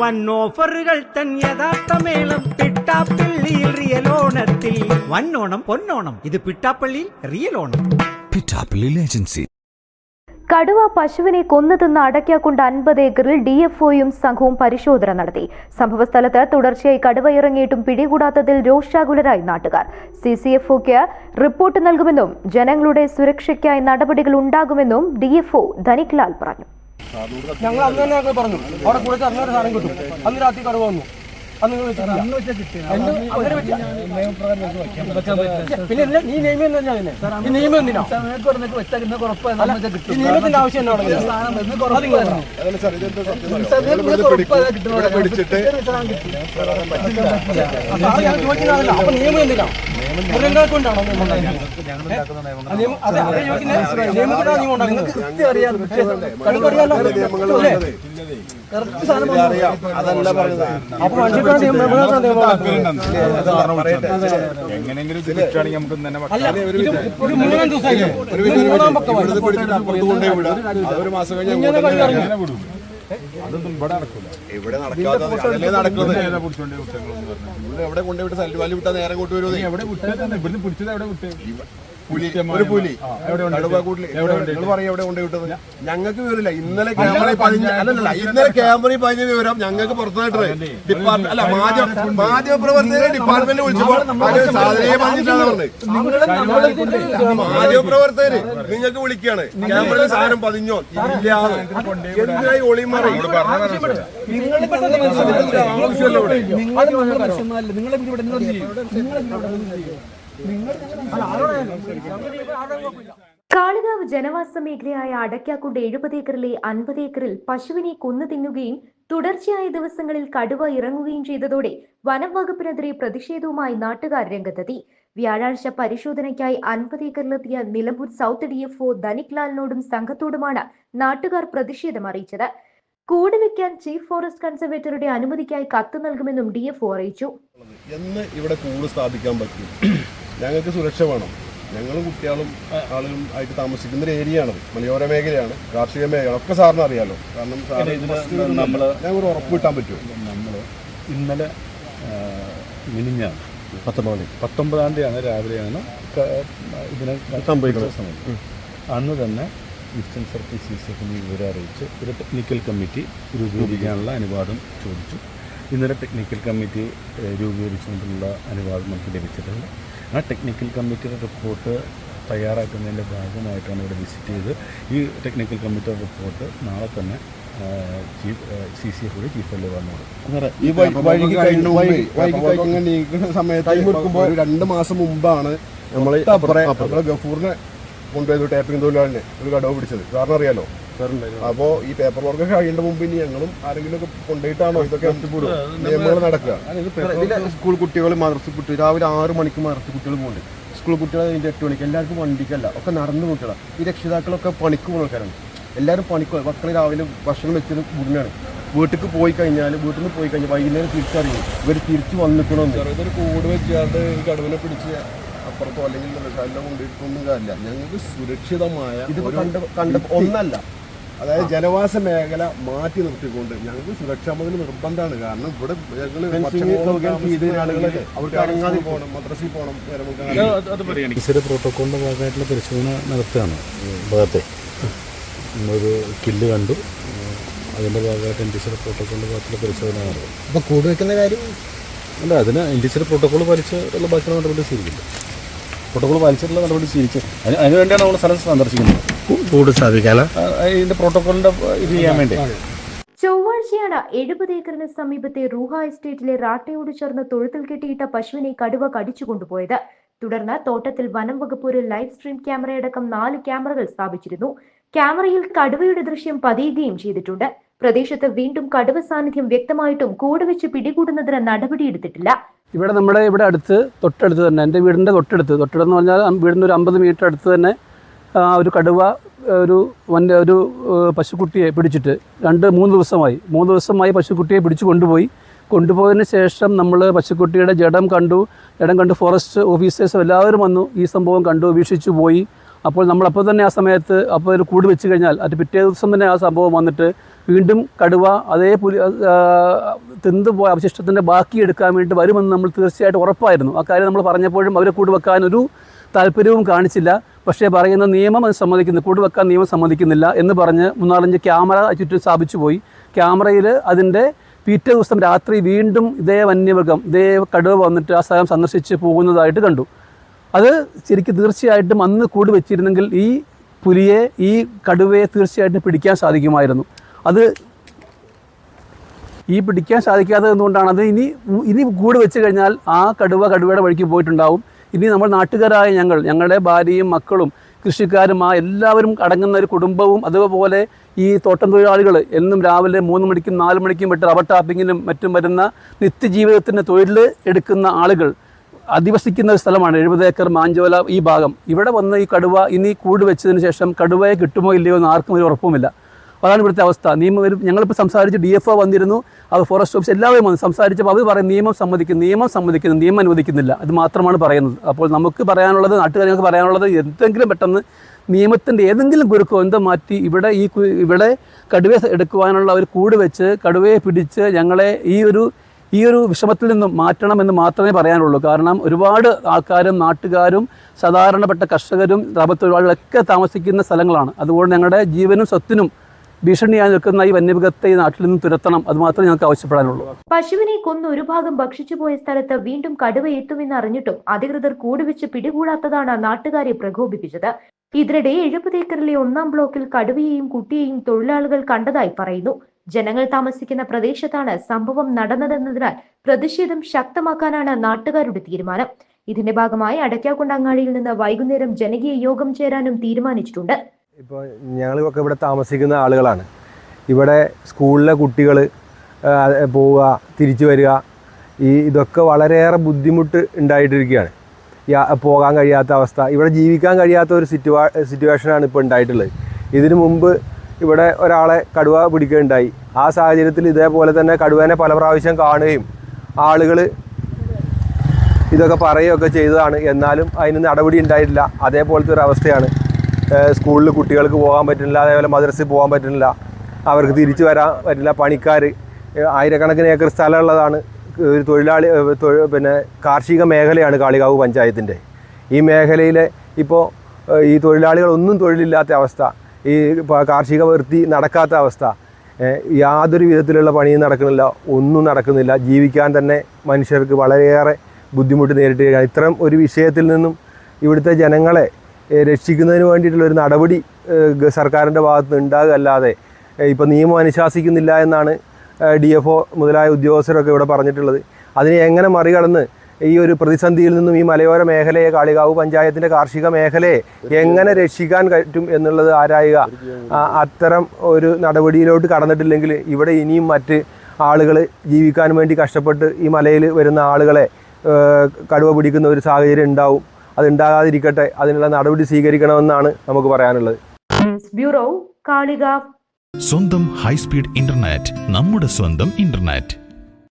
വൻ ഓഫറുകൾ തൻ യഥാർത്ഥ മേളം പിട്ടാപ്പള്ളിയിൽ റിയൽ ഓണത്തിൽ. വന്നോണം പൊന്നോണം. ഇത് പിട്ടാപ്പള്ളിയിൽ റിയൽ ഓണം. പിട്ടാപ്പള്ളി ഏജൻസി. കടുവ പശുവിനെ കൊന്നു തിന്ന് അടയ്ക്കാക്കൊണ്ട് അൻപത് ഏക്കറിൽ ഡി എഫ് ഒയും സംഘവും പരിശോധന നടത്തി. സംഭവസ്ഥലത്ത് തുടർച്ചയായി കടുവ ഇറങ്ങിയിട്ടും പിടികൂടാത്തതിൽ രോഷാകുലരായി നാട്ടുകാർ. സി സി എഫ് ഒക്ക് റിപ്പോർട്ട് നൽകുമെന്നും ജനങ്ങളുടെ സുരക്ഷയ്ക്കായി നടപടികൾ ഉണ്ടാകുമെന്നും D F O Dhanik Lal പറഞ്ഞു. ഞങ്ങൾ അന്ന് തന്നെ ഞങ്ങൾ പറഞ്ഞു അവിടെ കുറച്ച് അന്നൊരു സാധനം കിട്ടും. അന്ന് രാത്രി കടവ് വന്നു. പിന്നെ നീ നിയമം എന്തിനാ നിയമം നിയമത്തിന്റെ ആവശ്യം ഞാൻ ചോദിക്കുന്നതല്ല. അപ്പൊ നിയമം എന്തിനാ കൊണ്ടാണോ നിയമം? അതല്ല പറഞ്ഞത് അപ്പൊ മനുഷ്യർക്കാണ് എങ്ങനെയെങ്കിലും കിട്ടുകയാണെങ്കിൽ നമുക്ക് തന്നെ ഒരു മാസം വിടും. അതൊന്നും ഇവിടെ നടക്കില്ല ഇവിടെ നടക്കാതെ നടക്കുന്നത്. ഇവിടെ എവിടെ കൊണ്ടുപോയിട്ട് സല്ലുവാലി വിട്ടാൽ നേരെ കൊണ്ടുവരുമോ എവിടെ എവിടെ തന്നെ ഇവിടുന്ന് പിടിച്ചത് എവിടെ വിട്ടേ? പുലി ഒരു പുലി. നിങ്ങൾ പറയും എവിടെ ഞങ്ങൾക്ക് വിവരമില്ല. ഇന്നലെ ക്യാമറയിൽ പതിഞ്ഞ അല്ലല്ല ഇന്നലെ ക്യാമറയിൽ പതിഞ്ഞ വിവരം ഞങ്ങൾക്ക് പുറത്തായിട്ട് ഡിപ്പാർട്ട്മെന്റ് അല്ല മാധ്യമ മാധ്യമ പ്രവർത്തകരെ ഡിപ്പാർട്ട്മെന്റ് വിളിച്ചപ്പോൾ സാധനയെ പറഞ്ഞിട്ടാണ് പറഞ്ഞത് മാധ്യമ പ്രവർത്തകര് നിങ്ങൾക്ക് വിളിക്കുകയാണ്. ക്യാമറയിൽ സാധനം പതിഞ്ഞോ? ഇല്ലാതെ എന്തായി ഒളിമറി കാളികാവ് ജനവാസ മേഖലയായ അടയ്ക്കാക്കുണ്ട് എഴുപത് ഏക്കറിലെ അൻപത് ഏക്കറിൽ പശുവിനെ കൊന്നു തിന്നുകയും തുടർച്ചയായ ദിവസങ്ങളിൽ കടുവ ഇറങ്ങുകയും ചെയ്തതോടെ വനം വകുപ്പിനെതിരെ പ്രതിഷേധവുമായി നാട്ടുകാർ രംഗത്തെത്തി. വ്യാഴാഴ്ച പരിശോധനയ്ക്കായി അൻപത് ഏക്കറിലെത്തിയ Nilambur south D F O Dhanik ലാലിനോടും സംഘത്തോടുമാണ് നാട്ടുകാർ പ്രതിഷേധം അറിയിച്ചത്. കൂട് വെക്കാൻ ചീഫ് ഫോറസ്റ്റ് കൺസർവേറ്ററുടെ അനുമതിക്കായി കത്ത് നൽകുമെന്നും ഡി എഫ് ഒ അറിയിച്ചു. എന്ന് ഇവിടെ ഞങ്ങൾക്ക് സുരക്ഷ വേണം. ഞങ്ങളും കുട്ടികളും ആളുകളും ആയിട്ട് താമസിക്കുന്ന ഒരു ഏരിയയാണ് ആണ് മലയോര മേഖലയാണ്. കാർഷിക മേഖല ഒക്കെ സാറിന് അറിയാലോ. കാരണം നമ്മൾ ഞങ്ങൾ ഒരു ഉറപ്പ് കിട്ടാൻ പറ്റുമോ? നമ്മൾ ഇന്നലെ മിനിഞ്ഞാണ് പത്തൊമ്പത് പത്തൊമ്പതാം തീയതിയാണ് രാവിലെയാണ് ഇതിനെ സംഭവിക്കുന്ന സമയം അന്ന് തന്നെ ഈസ്റ്റേൺ സർക്കിൾ സി സി എഫിന് വിവരം അറിയിച്ച് ഒരു ടെക്നിക്കൽ കമ്മിറ്റി രൂപീകരിക്കാനുള്ള അനുവാദം ചോദിച്ചു. ഇന്നലെ ടെക്നിക്കൽ കമ്മിറ്റി രൂപീകരിച്ചുകൊണ്ടുള്ള അനുവാദം നമുക്ക് ലഭിച്ചിട്ടുണ്ട്. ആ ടെക്നിക്കൽ കമ്മിറ്റിയുടെ റിപ്പോർട്ട് തയ്യാറാക്കുന്നതിന്റെ ഭാഗമായിട്ടാണ് ഇവിടെ വിസിറ്റ് ചെയ്ത് ഈ ടെക്നിക്കൽ കമ്മിറ്റിയുടെ റിപ്പോർട്ട് നാളെ തന്നെ ചീഫ് സി സി എഫിയുടെ ചീഫ് എൽ വന്നു നീക്കുന്ന സമയത്ത് രണ്ട് മാസം മുമ്പാണ് നമ്മൾ ഗഫൂറിനെ കൊണ്ടുപോയത് ടേപ്പിംഗ് തൊഴിലാളിനെ ഒരു കടവ് പിടിച്ചത്. കാരണം അറിയാലോ? അപ്പോ ഈ പേപ്പർ വർക്ക് കഴിയേണ്ട മുമ്പ് ഇനി ഞങ്ങളും ആരെങ്കിലും ഒക്കെ കൊണ്ടുപോയിട്ടാണോ ഇതൊക്കെ നിയമങ്ങൾ നടക്കുക? സ്കൂൾ കുട്ടികൾ മദ്രസ കുട്ടി രാവിലെ ആറ് മണിക്ക് മദ്രസ കുട്ടികൾ പോകുന്നുണ്ട്. സ്കൂൾ കുട്ടികൾ അതിന്റെ എട്ട് മണിക്ക്. എല്ലാവർക്കും വണ്ടിക്കല്ല. ഒക്കെ നടന്നു കുട്ടികളാണ് ഈ രക്ഷിതാക്കളൊക്കെ പണിക്ക് പോകുന്ന ആൾക്കാരാണ്. എല്ലാവരും പണിക്ക്. മക്കൾ രാവിലെ ഭക്ഷണം വെച്ചത് ഗുരുനാണ് വീട്ടിൽ പോയി കഴിഞ്ഞാൽ വീട്ടിൽ നിന്ന് പോയി കഴിഞ്ഞാൽ വൈകുന്നേരം തിരിച്ചറിയും. ഇവർ തിരിച്ചു വന്നിക്കണമെന്ന് ഇതൊരു കൂട് വെച്ചാണ്ട് കടുവിനെ പിടിച്ച് അപ്പുറത്തോ അല്ലെങ്കിൽ കൊണ്ടിട്ടൊന്നും കാര്യമില്ല. ഞങ്ങൾക്ക് സുരക്ഷിതമായ ഇത് കണ്ട കണ്ട ഒന്നല്ല. അതായത് ജനവാസ മേഖല മാറ്റി നിർത്തിക്കൊണ്ട് ഞങ്ങൾക്ക് സുരക്ഷാ മതിൽ നിർബന്ധമാണ്. കാരണം ഇവിടെ ഞങ്ങൾ അവർക്ക് ഇറങ്ങാതെ പോകണം മദ്രസയിൽ പോകണം പ്രോട്ടോക്കോളിന്റെ ഭാഗമായിട്ടുള്ള പരിശോധന നടത്തുകയാണ്. ഭാഗത്തെ. നമ്മളൊരു കില്ല് കണ്ടു. അതിന്റെ ഭാഗമായിട്ട് ഇൻഡിഷ്യൽ പ്രോട്ടോക്കോളിന്റെ ഭാഗത്തുള്ള പരിശോധന നടത്തും അപ്പൊ കൂട് വെക്കുന്ന കാര്യം? അല്ല അതിന് ഇൻഡിഷ്യൽ പ്രോട്ടോക്കോൾ പാലിച്ചുള്ള ബാക്കിയുള്ള നടപടി സ്വീകരിക്കില്ല പ്രോട്ടോക്കോൾ പാലിച്ചിട്ടുള്ള നടപടി സ്വീകരിച്ചു. അതിന് അതിനുവേണ്ടിയാണ് നമ്മൾ സ്ഥലം സന്ദർശിക്കുന്നത്. കൂട് സ്ഥാപിക്കാനാ ഇതിന്റെ പ്രോട്ടോകോളിന്റെ ഇത് ചെയ്യാൻ വേണ്ടി. ചൊവ്വാഴ്ചയാണ് എഴുപത് ഏക്കറിന് സമീപത്തെ റൂഹ എസ്റ്റേറ്റിലെ റാട്ടയോട് ചേർന്ന് തൊഴുത്തിൽ കെട്ടിയിട്ട പശുവിനെ കടുവ കടിച്ചു കൊണ്ടുപോയത്. തുടർന്ന് തോട്ടത്തിൽ വനം വകുപ്പ് ഒരു ലൈവ് സ്ട്രീം ക്യാമറയടക്കം നാല് ക്യാമറകൾ സ്ഥാപിച്ചിരുന്നു. ക്യാമറയിൽ കടുവയുടെ ദൃശ്യം പതിയുകയും ചെയ്തിട്ടുണ്ട്. പ്രദേശത്ത് വീണ്ടും കടുവ സാന്നിധ്യം വ്യക്തമായിട്ടും കൂട് വെച്ച് പിടികൂടുന്നതിന് നടപടിയെടുത്തിട്ടില്ല ഇവിടെ നമ്മുടെ ഇവിടെ അടുത്ത് തൊട്ടടുത്ത് തന്നെ എന്റെ വീടിന്റെ തൊട്ടടുത്ത് തൊട്ടടുത്ത് പറഞ്ഞാൽ വീടിന്റെ ഒരു അമ്പത് മീറ്റർ അടുത്ത് തന്നെ ഒരു കടുവ ഒരു വന്റെ ഒരു പശുക്കുട്ടിയെ പിടിച്ചിട്ട് രണ്ട് മൂന്ന് ദിവസമായി. മൂന്ന് ദിവസമായി പശുക്കുട്ടിയെ പിടിച്ചു കൊണ്ടുപോയി. കൊണ്ടുപോയതിന് ശേഷം നമ്മൾ പശുക്കുട്ടിയുടെ ജഡം കണ്ടു. ജഡം കണ്ടു ഫോറസ്റ്റ് ഓഫീസേഴ്സും എല്ലാവരും വന്നു. ഈ സംഭവം കണ്ടു വീക്ഷിച്ചു പോയി. അപ്പോൾ നമ്മളപ്പോൾ തന്നെ ആ സമയത്ത് അപ്പോൾ ഒരു കൂട് വെച്ച് കഴിഞ്ഞാൽ അത് പിറ്റേ ദിവസം തന്നെ ആ സംഭവം വന്നിട്ട് വീണ്ടും കടുവ അതേ പുലി തിന്തുപോയ അവശിഷ്ടത്തിന്റെ ബാക്കി എടുക്കാൻ വേണ്ടി വരുമെന്ന് നമ്മൾ തീർച്ചയായിട്ടും ഉറപ്പായിരുന്നു. ആ കാര്യം നമ്മൾ പറഞ്ഞപ്പോഴും അവരെ കൂട് വെക്കാൻ ഒരു താല്പര്യവും കാണിച്ചില്ല. പക്ഷേ പറയുന്ന നിയമം അത് സമ്മതിക്കുന്നു. കൂട് വെക്കാൻ നിയമം സമ്മതിക്കുന്നില്ല എന്ന് പറഞ്ഞ് മൂന്നാലഞ്ച് ക്യാമറ ചുറ്റും സ്ഥാപിച്ചു പോയി. ക്യാമറയിൽ അതിന്റെ പിറ്റേ ദിവസം രാത്രി വീണ്ടും ഇതേ വന്യമൃഗം ഇതേ കടുവ വന്നിട്ട് ആ സ്ഥലം സന്ദർശിച്ച് പോകുന്നതായിട്ട് കണ്ടു. അത് ശരിക്കും തീർച്ചയായിട്ടും അന്ന് കൂട് വെച്ചിരുന്നെങ്കിൽ ഈ പുലിയെ ഈ കടുവയെ തീർച്ചയായിട്ടും പിടിക്കാൻ സാധിക്കുമായിരുന്നു. അത് ഈ പിടിക്കാൻ സാധിക്കാത്തത് എന്തുകൊണ്ടാണ്? അത് ഇനി ഇനി കൂട് വെച്ച് കഴിഞ്ഞാൽ ആ കടുവ കടുവയുടെ വഴിക്ക് പോയിട്ടുണ്ടാവും. ഇനി നമ്മൾ നാട്ടുകാരായ ഞങ്ങൾ ഞങ്ങളുടെ ഭാര്യയും മക്കളും കൃഷിക്കാരും ആ എല്ലാവരും അടങ്ങുന്ന ഒരു കുടുംബവും അതുപോലെ ഈ തോട്ടം തൊഴിലാളികൾ എന്നും രാവിലെ മൂന്ന് മണിക്കും നാല് മണിക്കും വിട്ട് റബ്ബർ ടാപ്പിങ്ങിനും മറ്റും വരുന്ന നിത്യജീവിതത്തിന് തൊഴിൽ എടുക്കുന്ന ആളുകൾ അധിവസിക്കുന്ന ഒരു സ്ഥലമാണ്. എഴുപത് ഏക്കർ മാഞ്ചോല ഈ ഭാഗം. ഇവിടെ വന്ന് ഈ കടുവ ഇനി കൂട് വെച്ചതിന് ശേഷം കടുവയെ കിട്ടുമോ ഇല്ലയോ എന്ന് ആർക്കും ഒരു ഉറപ്പുമില്ല. അതാണ് ഇവിടുത്തെ അവസ്ഥ. നിയമം ഞങ്ങളിപ്പോൾ സംസാരിച്ച് ഡി എഫ് ഒ വന്നിരുന്നു. അത് ഫോറസ്റ്റ് ഓഫീസ് എല്ലാവരും വന്നു. സംസാരിച്ചപ്പോൾ അവർ പറയും നിയമം സമ്മതിക്കുന്നു നിയമം സമ്മതിക്കുന്നു നിയമം അനുവദിക്കുന്നില്ല. അത് മാത്രമാണ് പറയുന്നത്. അപ്പോൾ നമുക്ക് പറയാനുള്ളത് നാട്ടുകാർക്ക് പറയാനുള്ളത് എന്തെങ്കിലും പെട്ടെന്ന് നിയമത്തിന്റെ ഏതെങ്കിലും കുരുക്കോ എന്തോ മാറ്റി ഇവിടെ ഈ ഇവിടെ കടുവയെ എടുക്കുവാനുള്ള ഒരു കൂട് വെച്ച് കടുവയെ പിടിച്ച് ഞങ്ങളെ ഈ ഒരു ഈ ഒരു വിഷമത്തിൽ നിന്നും മാറ്റണമെന്ന് മാത്രമേ പറയാനുള്ളൂ. കാരണം ഒരുപാട് ആൾക്കാരും നാട്ടുകാരും സാധാരണപ്പെട്ട കർഷകരും റബ്ബർ താമസിക്കുന്ന സ്ഥലങ്ങളാണ്. അതുകൊണ്ട് ഞങ്ങളുടെ ജീവനും സ്വത്തിനും ഭീഷണിയായി നിൽക്കുന്ന ഈ വന്യമൃഗത്തെ നാട്ടിൽ നിന്ന് തുരത്തണം. അത് മാത്രമേ ഞങ്ങൾക്ക് ആവശ്യപ്പെടാനുള്ളൂ. പശുവിനെ കൊന്ന് ഒരു ഭാഗം ഭക്ഷിച്ചു പോയ സ്ഥലത്ത് വീണ്ടും കടുവ എത്തുമെന്ന് അറിഞ്ഞിട്ടും അധികൃതർ കൂടുവെച്ച് പിടികൂടാത്തതാണ് നാട്ടുകാരെ പ്രകോപിപ്പിച്ചത്. ഇതിനിടെ എഴുപത് ഏക്കറിലെ ഒന്നാം ബ്ലോക്കിൽ കടുവയെയും കുട്ടിയെയും തൊഴിലാളികൾ കണ്ടതായി പറയുന്നു. ജനങ്ങൾ താമസിക്കുന്ന പ്രദേശത്താണ് സംഭവം നടന്നതെന്നതിനാൽ പ്രതിഷേധം ശക്തമാക്കാനാണ് നാട്ടുകാരുടെ തീരുമാനം. ഇതിന്റെ ഭാഗമായി അടയ്ക്കാക്കുണ്ടങ്ങാടിയിൽ നിന്ന് വൈകുന്നേരം ജനകീയ യോഗം ചേരാനും തീരുമാനിച്ചിട്ടുണ്ട്. ഇപ്പോൾ ഞങ്ങളൊക്കെ ഇവിടെ താമസിക്കുന്ന ആളുകളാണ്. ഇവിടെ സ്കൂളിലെ കുട്ടികൾ പോവുക തിരിച്ചു വരിക ഈ ഇതൊക്കെ വളരെയേറെ ബുദ്ധിമുട്ട് ഉണ്ടായിട്ടിരിക്കുകയാണ്. പോകാൻ കഴിയാത്ത അവസ്ഥ. ഇവിടെ ജീവിക്കാൻ കഴിയാത്ത ഒരു സിറ്റുവാ സിറ്റുവേഷനാണ് ഇപ്പോൾ ഉണ്ടായിട്ടുള്ളത്. ഇതിനു മുമ്പ് ഇവിടെ ഒരാളെ കടുവ പിടിക്കുകയുണ്ടായി. ആ സാഹചര്യത്തിൽ ഇതേപോലെ തന്നെ കടുവേനെ പല പ്രാവശ്യം കാണുകയും ആളുകൾ ഇതൊക്കെ പറയുകയൊക്കെ ചെയ്തതാണ്. എന്നാലും അതിന് നടപടി ഉണ്ടായിട്ടില്ല. അതേപോലത്തെ ഒരു അവസ്ഥയാണ് സ്കൂളിൽ കുട്ടികൾക്ക് പോകാൻ പറ്റുന്നില്ല അതേപോലെ മദ്രസയിൽ പോകാൻ പറ്റുന്നില്ല. അവർക്ക് തിരിച്ചു വരാൻ പറ്റില്ല. പണിക്കാർ ആയിരക്കണക്കിന് ഏക്കർ സ്ഥലമുള്ളതാണ്. ഒരു തൊഴിലാളി പിന്നെ കാർഷിക മേഖലയാണ് കാളികാവ് പഞ്ചായത്തിന്റെ. ഈ മേഖലയിലെ ഇപ്പോൾ ഈ തൊഴിലാളികളൊന്നും തൊഴിലില്ലാത്ത അവസ്ഥ. ഈ കാർഷിക വൃത്തി നടക്കാത്ത അവസ്ഥ. യാതൊരു വിധത്തിലുള്ള പണിയും നടക്കുന്നില്ല ഒന്നും നടക്കുന്നില്ല. ജീവിക്കാൻ തന്നെ മനുഷ്യർക്ക് വളരെയേറെ ബുദ്ധിമുട്ട് നേരിട്ട് ഇത്തരം ഒരു വിഷയത്തിൽ നിന്നും ഇവിടുത്തെ ജനങ്ങളെ രക്ഷിക്കുന്നതിന് വേണ്ടിയിട്ടുള്ള ഒരു നടപടി സർക്കാരിന്റെ ഭാഗത്ത് ഉണ്ടാകല്ലാതെ ഇപ്പോൾ നിയമം അനുശാസിക്കുന്നില്ല എന്നാണ് ഡി എഫ് ഒ മുതലായ ഉദ്യോഗസ്ഥരൊക്കെ ഇവിടെ പറഞ്ഞിട്ടുള്ളത്. അതിനെ എങ്ങനെ മറികടന്ന് ഈ ഒരു പ്രതിസന്ധിയിൽ നിന്നും ഈ മലയോര മേഖലയെ കാളികാവ് പഞ്ചായത്തിന്റെ കാർഷിക മേഖലയെ എങ്ങനെ രക്ഷിക്കാൻ പറ്റും എന്നുള്ളത് ആരായുക? അത്തരം ഒരു നടപടിയിലോട്ട് കടന്നിട്ടില്ലെങ്കിൽ ഇവിടെ ഇനിയും മറ്റ് ആളുകൾ ജീവിക്കാൻ വേണ്ടി കഷ്ടപ്പെട്ട് ഈ മലയിൽ വരുന്ന ആളുകളെ കടുവ പിടിക്കുന്ന ഒരു സാഹചര്യം ഉണ്ടാവും. അത് ഉണ്ടാകാതിരിക്കട്ടെ അതിനുള്ള നടപടി സ്വീകരിക്കണമെന്നാണ് നമുക്ക് പറയാനുള്ളത്. ബ്യൂറോ കാളിക സ്വന്തം ഹൈസ്പീഡ് ഇന്റർനെറ്റ് നമ്മുടെ സ്വന്തം ഇന്റർനെറ്റ്.